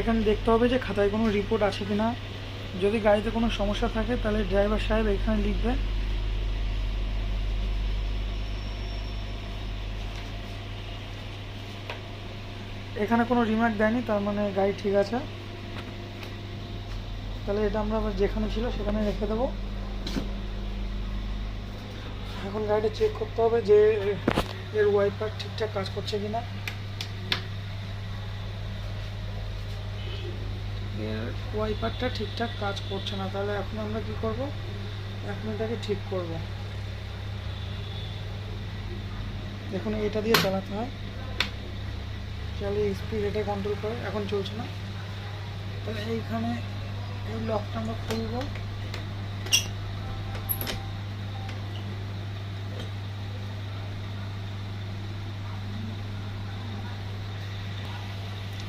এখানে দেখতে হবে যে খাতায় কোনো রিপোর্ট আছে কি না যদি গাড়িতে কোনো সমস্যা থাকে, তাহলে ড্রাইভার সাহেব এখানে লিখবে। এখানে কোনো রিমার্ক দেয়নি, তার মানে গাড়ি ঠিক আছে। তাহলে এটা আমরা আবার যেখানে ছিল সেখানে রেখে দেবো। এখন গাড়িটা চেক করতে হবে যে এর ওয়াইপার ঠিকঠাক কাজ করছে কিনা। ওয়াইপারটা ঠিকঠাক কাজ করছে না, তাহলে এখন আমরা কি করব? এখন এটাকে ঠিক করব। দেখুন এটা দিয়ে চালাতে হয়। চালিয়ে স্পিড এটা কন্ট্রোল করে, এখন চলছে না। তাহলে এইখানে এই লকটা আমরা খুলবো।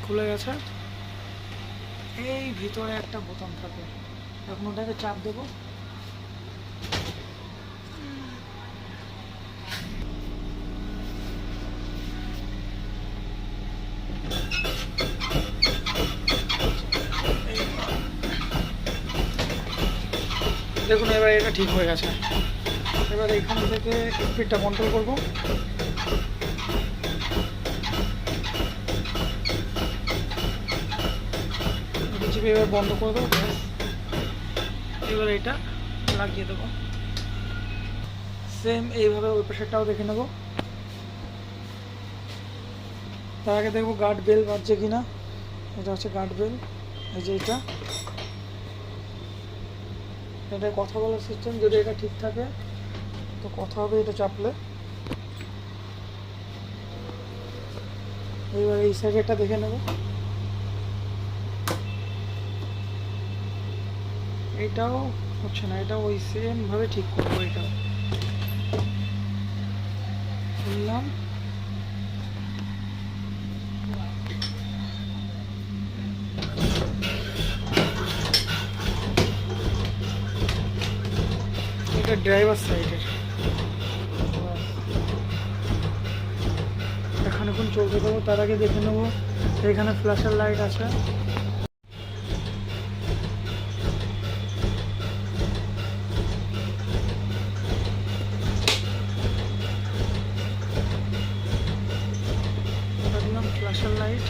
খুলে গেছে। এই ভিতরে একটা বোতাম থাকে। এখন ওটাকে চাপ দেবো। দেখুন, এবার এটা ঠিক হয়ে গেছে। এবার এখান থেকে স্পিডটা কন্ট্রোল করব। এটা চিপে এবার বন্ধ করে দেবো। এবার এটা লাগিয়ে দেবো। সেম এইভাবে ওই পাশেরটাও দেখে নেব। তার আগে দেখব গার্ড বেল বাজছে কিনা। এটা হচ্ছে গার্ড বেল এই যে এটা। এটা কথা বলার সিস্টেম যদি এটা ঠিক থাকে, তো কথা হবে, এটা চাপলে। এইবার এই সাইডেরটা দেখে নেব। এটাও হচ্ছে না এটা ওই সেম ভাবে ঠিক করব এটাও। খুললাম এটা ড্রাইভার সাইডের এখানে চলতে দেবো তার আগে দেখে নেব, এখানে ফ্ল্যাশের লাইট আছে। দিলাম ফ্ল্যাশের লাইট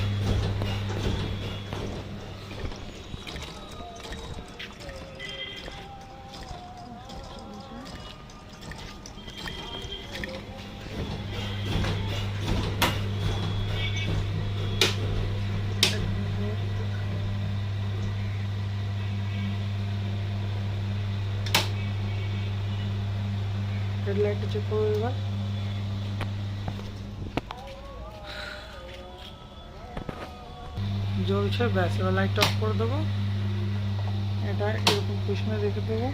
হেডলাইটটা চেক করব এবার জ্বলছে ব্যাস এবার লাইটটা অফ করে দেবো এটা এরকম পিছনে রেখে দেবো